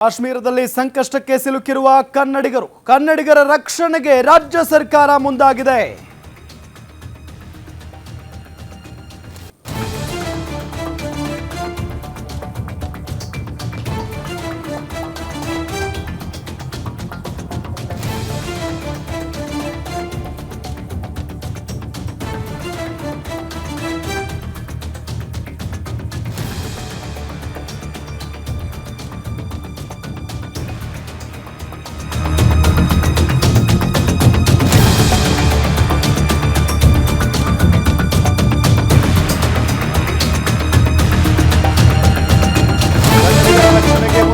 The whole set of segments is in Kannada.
ಕಾಶ್ಮೀರದಲ್ಲಿ ಸಂಕಷ್ಟಕ್ಕೆ ಸಿಲುಕಿರುವ ಕನ್ನಡಿಗರು ಕನ್ನಡಿಗರ ರಕ್ಷಣೆಗೆ ರಾಜ್ಯ ಸರ್ಕಾರ ಮುಂದಾಗಿದೆ.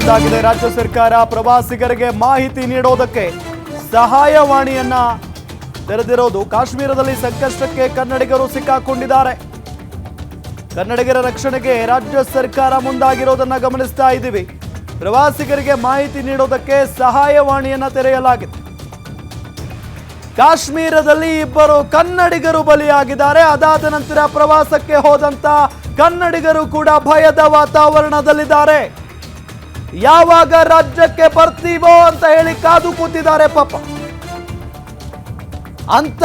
ಮುಂದಾಗಿದೆ ರಾಜ್ಯ ಸರ್ಕಾರ ಪ್ರವಾಸಿಗರಿಗೆ ಮಾಹಿತಿ ನೀಡೋದಕ್ಕೆ ಸಹಾಯವಾಣಿಯನ್ನ ತೆರೆದಿರೋದು. ಕಾಶ್ಮೀರದಲ್ಲಿ ಸಂಕಷ್ಟಕ್ಕೆ ಕನ್ನಡಿಗರು ಸಿಕ್ಕಾಕೊಂಡಿದ್ದಾರೆ. ಕನ್ನಡಿಗರ ರಕ್ಷಣೆಗೆ ರಾಜ್ಯ ಸರ್ಕಾರ ಮುಂದಾಗಿರೋದನ್ನ ಗಮನಿಸ್ತಾ ಇದ್ದೀವಿ. ಪ್ರವಾಸಿಗರಿಗೆ ಮಾಹಿತಿ ನೀಡೋದಕ್ಕೆ ಸಹಾಯವಾಣಿಯನ್ನ ತೆರೆಯಲಾಗಿದೆ. ಕಾಶ್ಮೀರದಲ್ಲಿ ಇಬ್ಬರು ಕನ್ನಡಿಗರು ಬಲಿಯಾಗಿದ್ದಾರೆ. ಅದಾದ ನಂತರ ಪ್ರವಾಸಕ್ಕೆ ಹೋದಂತ ಕನ್ನಡಿಗರು ಕೂಡ ಭಯದ ವಾತಾವರಣದಲ್ಲಿದ್ದಾರೆ. ಯಾವಾಗ ರಾಜ್ಯಕ್ಕೆ ಬರ್ತೀವೋ ಅಂತ ಹೇಳಿ ಕಾದು ಕೂತಿದ್ದಾರೆ ಪಾಪ. ಅಂತ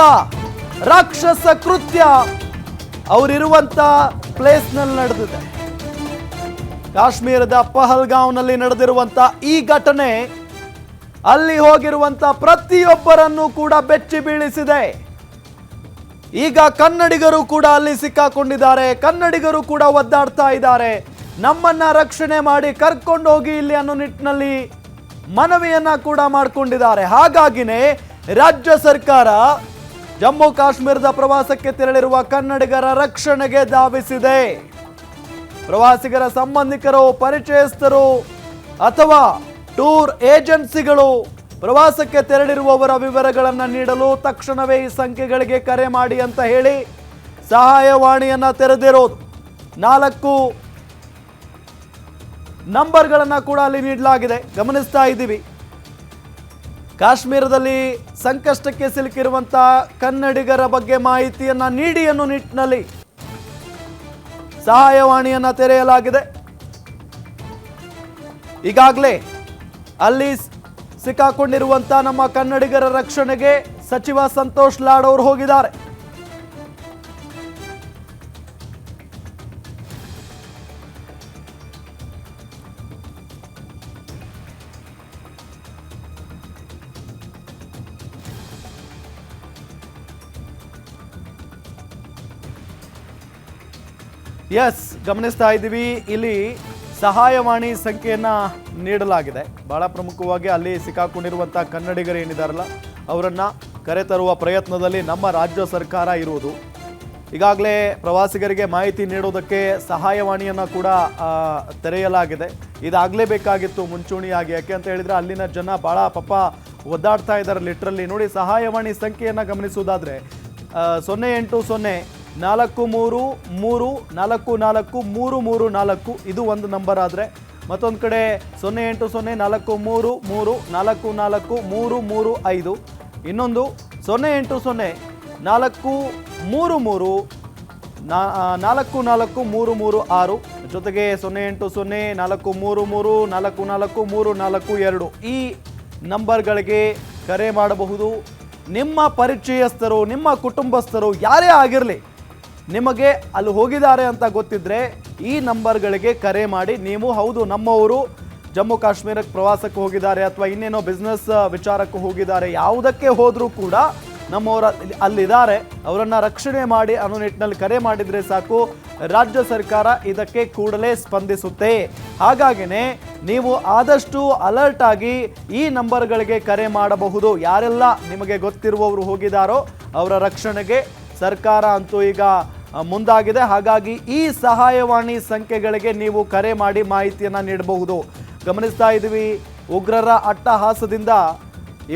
ರಾಕ್ಷಸ ಕೃತ್ಯ ಅವರಿರುವಂತ ಪ್ಲೇಸ್ನಲ್ಲಿ ನಡೆದಿದೆ. ಕಾಶ್ಮೀರದ ಪಹಲ್ಗಾಂವ್ನಲ್ಲಿ ನಡೆದಿರುವಂತ ಈ ಘಟನೆ ಅಲ್ಲಿ ಹೋಗಿರುವಂತ ಪ್ರತಿಯೊಬ್ಬರನ್ನು ಕೂಡ ಬೆಚ್ಚಿ ಬೀಳಿಸಿದೆ. ಈಗ ಕನ್ನಡಿಗರು ಕೂಡ ಅಲ್ಲಿ ಸಿಕ್ಕಾಕೊಂಡಿದ್ದಾರೆ. ಕನ್ನಡಿಗರು ಕೂಡ ಒದ್ದಾಡ್ತಾ ಇದ್ದಾರೆ. ನಮ್ಮನ್ನ ರಕ್ಷಣೆ ಮಾಡಿ ಕರ್ಕೊಂಡು ಹೋಗಿ ಇಲ್ಲಿ ಅನ್ನೋ ನಿಟ್ಟಿನಲ್ಲಿ ಮನವಿಯನ್ನ ಕೂಡ ಮಾಡಿಕೊಂಡಿದ್ದಾರೆ. ಹಾಗಾಗಿನೇ ರಾಜ್ಯ ಸರ್ಕಾರ ಜಮ್ಮು ಕಾಶ್ಮೀರದ ಪ್ರವಾಸಕ್ಕೆ ತೆರಳಿರುವ ಕನ್ನಡಿಗರ ರಕ್ಷಣೆಗೆ ಧಾವಿಸಿದೆ. ಪ್ರವಾಸಿಗರ ಸಂಬಂಧಿಕರು, ಪರಿಚಯಸ್ಥರು ಅಥವಾ ಟೂರ್ ಏಜೆನ್ಸಿಗಳು ಪ್ರವಾಸಕ್ಕೆ ತೆರಳಿರುವವರ ವಿವರಗಳನ್ನು ನೀಡಲು ತಕ್ಷಣವೇ ಈ ಸಂಖ್ಯೆಗಳಿಗೆ ಕರೆ ಮಾಡಿ ಅಂತ ಹೇಳಿ ಸಹಾಯವಾಣಿಯನ್ನು ತೆರೆದಿರೋದು. ನಾಲ್ಕು ನಂಬರ್ಗಳನ್ನು ಕೂಡ ಅಲ್ಲಿ ನೀಡಲಾಗಿದೆ. ಗಮನಿಸ್ತಾ ಇದ್ದೀವಿ. ಕಾಶ್ಮೀರದಲ್ಲಿ ಸಂಕಷ್ಟಕ್ಕೆ ಸಿಲುಕಿರುವಂಥ ಕನ್ನಡಿಗರ ಬಗ್ಗೆ ಮಾಹಿತಿಯನ್ನು ನೀಡಿ ಅನ್ನೋ ನಿಟ್ಟಿನಲ್ಲಿ ಸಹಾಯವಾಣಿಯನ್ನು ತೆರೆಯಲಾಗಿದೆ. ಈಗಾಗಲೇ ಅಲ್ಲಿ ಸಿಕ್ಕಾಕೊಂಡಿರುವಂಥ ನಮ್ಮ ಕನ್ನಡಿಗರ ರಕ್ಷಣೆಗೆ ಸಚಿವ ಸಂತೋಷ್ ಲಾಡ್ ಅವರು ಹೋಗಿದ್ದಾರೆ. ಎಸ್ ಗಮನಿಸ್ತಾ ಇದ್ದೀವಿ. ಇಲ್ಲಿ ಸಹಾಯವಾಣಿ ಸಂಖ್ಯೆಯನ್ನು ನೀಡಲಾಗಿದೆ. ಬಹಳ ಪ್ರಮುಖವಾಗಿ ಅಲ್ಲಿ ಸಿಕ್ಕಾಕೊಂಡಿರುವಂಥ ಕನ್ನಡಿಗರು ಅವರನ್ನು ಕರೆತರುವ ಪ್ರಯತ್ನದಲ್ಲಿ ನಮ್ಮ ರಾಜ್ಯ ಸರ್ಕಾರ ಇರುವುದು. ಈಗಾಗಲೇ ಪ್ರವಾಸಿಗರಿಗೆ ಮಾಹಿತಿ ನೀಡೋದಕ್ಕೆ ಸಹಾಯವಾಣಿಯನ್ನು ಕೂಡ ತೆರೆಯಲಾಗಿದೆ. ಇದಾಗಲೇಬೇಕಾಗಿತ್ತು ಮುಂಚೂಣಿಯಾಗಿ. ಯಾಕೆ ಅಂತ ಹೇಳಿದರೆ ಅಲ್ಲಿನ ಜನ ಭಾಳ ಪಾಪ ಒದ್ದಾಡ್ತಾ ಇದ್ದಾರೆ. ಲಿಟ್ರಲ್ಲಿ ನೋಡಿ, ಸಹಾಯವಾಣಿ ಸಂಖ್ಯೆಯನ್ನು ಗಮನಿಸುವುದಾದರೆ ಸೊನ್ನೆ ಎಂಟು ಸೊನ್ನೆ ನಾಲ್ಕು ಮೂರು ಮೂರು, ನಾಲ್ಕು ನಾಲ್ಕು, ಮೂರು ಮೂರು, ನಾಲ್ಕು. ಇದು ಒಂದು ನಂಬರ್ ಆದರೆ ಮತ್ತೊಂದು ಕಡೆ ಸೊನ್ನೆ ಎಂಟು, ಸೊನ್ನೆ, ನಾಲ್ಕು, ಮೂರು ಮೂರು, ನಾಲ್ಕು ನಾಲ್ಕು, ಮೂರು ಮೂರು, ಐದು. ಇನ್ನೊಂದು ಸೊನ್ನೆ ಎಂಟು, ಸೊನ್ನೆ, ನಾಲ್ಕು, ಮೂರು ಮೂರು ನಾಲ್ಕು ನಾಲ್ಕು, ಮೂರು ಮೂರು, ಆರು. ಜೊತೆಗೆ ಸೊನ್ನೆ ಎಂಟು, ಸೊನ್ನೆ, ನಾಲ್ಕು, ಮೂರು ಮೂರು, ನಾಲ್ಕು ನಾಲ್ಕು, ಮೂರು, ನಾಲ್ಕು, ಎರಡು. ಈ ನಂಬರ್ಗಳಿಗೆ ಕರೆ ಮಾಡಬಹುದು. ನಿಮ್ಮ ಪರಿಚಯಸ್ಥರು, ನಿಮ್ಮ ಕುಟುಂಬಸ್ಥರು ಯಾರೇ ಆಗಿರಲಿ ನಿಮಗೆ ಅಲ್ಲಿ ಹೋಗಿದ್ದಾರೆ ಅಂತ ಗೊತ್ತಿದ್ರೆ ಈ ನಂಬರ್ಗಳಿಗೆ ಕರೆ ಮಾಡಿ. ನೀವು ಹೌದು, ನಮ್ಮವರು ಜಮ್ಮು ಕಾಶ್ಮೀರಕ್ಕೆ ಪ್ರವಾಸಕ್ಕೆ ಹೋಗಿದ್ದಾರೆ ಅಥವಾ ಇನ್ನೇನೋ ಬಿಸ್ನೆಸ್ ವಿಚಾರಕ್ಕೆ ಹೋಗಿದ್ದಾರೆ. ಯಾವುದಕ್ಕೆ ಹೋದರೂ ಕೂಡ ನಮ್ಮವರ ಅಲ್ಲಿದ್ದಾರೆ. ಅವರನ್ನು ರಕ್ಷಣೆ ಮಾಡಿ ಅನ್ನೋ ನಿಟ್ಟಿನಲ್ಲಿ ಕರೆ ಮಾಡಿದರೆ ಸಾಕು. ರಾಜ್ಯ ಸರ್ಕಾರ ಇದಕ್ಕೆ ಕೂಡಲೇ ಸ್ಪಂದಿಸುತ್ತೆ. ಹಾಗಾಗಿನೇ ನೀವು ಆದಷ್ಟು ಅಲರ್ಟ್ ಆಗಿ ಈ ನಂಬರ್ಗಳಿಗೆ ಕರೆ ಮಾಡಬಹುದು. ಯಾರೆಲ್ಲ ನಿಮಗೆ ಗೊತ್ತಿರುವವರು ಹೋಗಿದಾರೋ ಅವರ ರಕ್ಷಣೆಗೆ ಸರ್ಕಾರ ಅಂತೂ ಈಗ ಮುಂದಾಗಿದೆ. ಹಾಗಾಗಿ ಈ ಸಹಾಯವಾಣಿ ಸಂಖ್ಯೆಗಳಿಗೆ ನೀವು ಕರೆ ಮಾಡಿ ಮಾಹಿತಿಯನ್ನು ನೀಡಬಹುದು. ಗಮನಿಸ್ತಾ ಇದ್ದೀವಿ, ಉಗ್ರರ ಅಟ್ಟಹಾಸದಿಂದ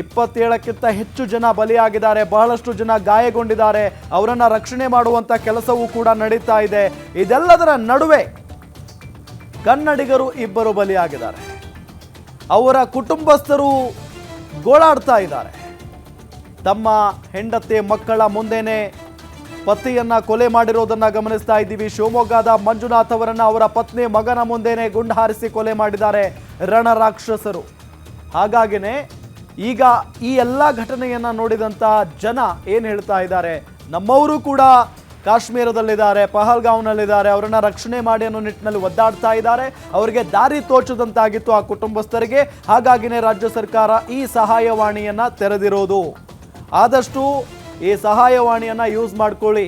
ಇಪ್ಪತ್ತೇಳಕ್ಕಿಂತ ಹೆಚ್ಚು ಜನ ಬಲಿಯಾಗಿದ್ದಾರೆ. ಬಹಳಷ್ಟು ಜನ ಗಾಯಗೊಂಡಿದ್ದಾರೆ. ಅವರನ್ನ ರಕ್ಷಣೆ ಮಾಡುವಂತ ಕೆಲಸವೂ ಕೂಡ ನಡೀತಾ ಇದೆ. ಇದೆಲ್ಲದರ ನಡುವೆ ಕನ್ನಡಿಗರು ಇಬ್ಬರು ಬಲಿಯಾಗಿದ್ದಾರೆ. ಅವರ ಕುಟುಂಬಸ್ಥರು ಗೋಳಾಡ್ತಾ ಇದ್ದಾರೆ. ತಮ್ಮ ಹೆಂಡತಿ ಮಕ್ಕಳ ಮುಂದೆನೆ ಪತಿಯನ್ನ ಕೊಲೆ ಮಾಡಿರೋದನ್ನ ಗಮನಿಸ್ತಾ ಇದ್ದೀವಿ. ಶಿವಮೊಗ್ಗದ ಮಂಜುನಾಥ್ ಅವರನ್ನ ಅವರ ಪತ್ನಿ ಮಗನ ಮುಂದೆನೆ ಗುಂಡು ಹಾರಿಸಿ ಕೊಲೆ ಮಾಡಿದ್ದಾರೆ ರಣರಾಕ್ಷಸರು ಹಾಗಾಗಿನೇ ಈಗ ಈ ಎಲ್ಲ ಘಟನೆಯನ್ನ ನೋಡಿದಂತ ಜನ ಏನ್ ಹೇಳ್ತಾ ಇದ್ದಾರೆ? ನಮ್ಮವರು ಕೂಡ ಕಾಶ್ಮೀರದಲ್ಲಿದ್ದಾರೆ, ಪಹಲ್ಗಾಂವ್ನಲ್ಲಿದ್ದಾರೆ. ಅವರನ್ನ ರಕ್ಷಣೆ ಮಾಡಿ ಅನ್ನೋ ನಿಟ್ಟಿನಲ್ಲಿ ಒದ್ದಾಡ್ತಾ ಇದ್ದಾರೆ. ಅವರಿಗೆ ದಾರಿ ತೋಚದಂತಾಗಿತ್ತು ಆ ಕುಟುಂಬಸ್ಥರಿಗೆ. ಹಾಗಾಗಿನೇ ರಾಜ್ಯ ಸರ್ಕಾರ ಈ ಸಹಾಯವಾಣಿಯನ್ನ ತೆರೆದಿರೋದು. ಆದಷ್ಟು ಈ ಸಹಾಯವಾಣಿಯನ್ನು ಯೂಸ್ ಮಾಡ್ಕೊಳ್ಳಿ.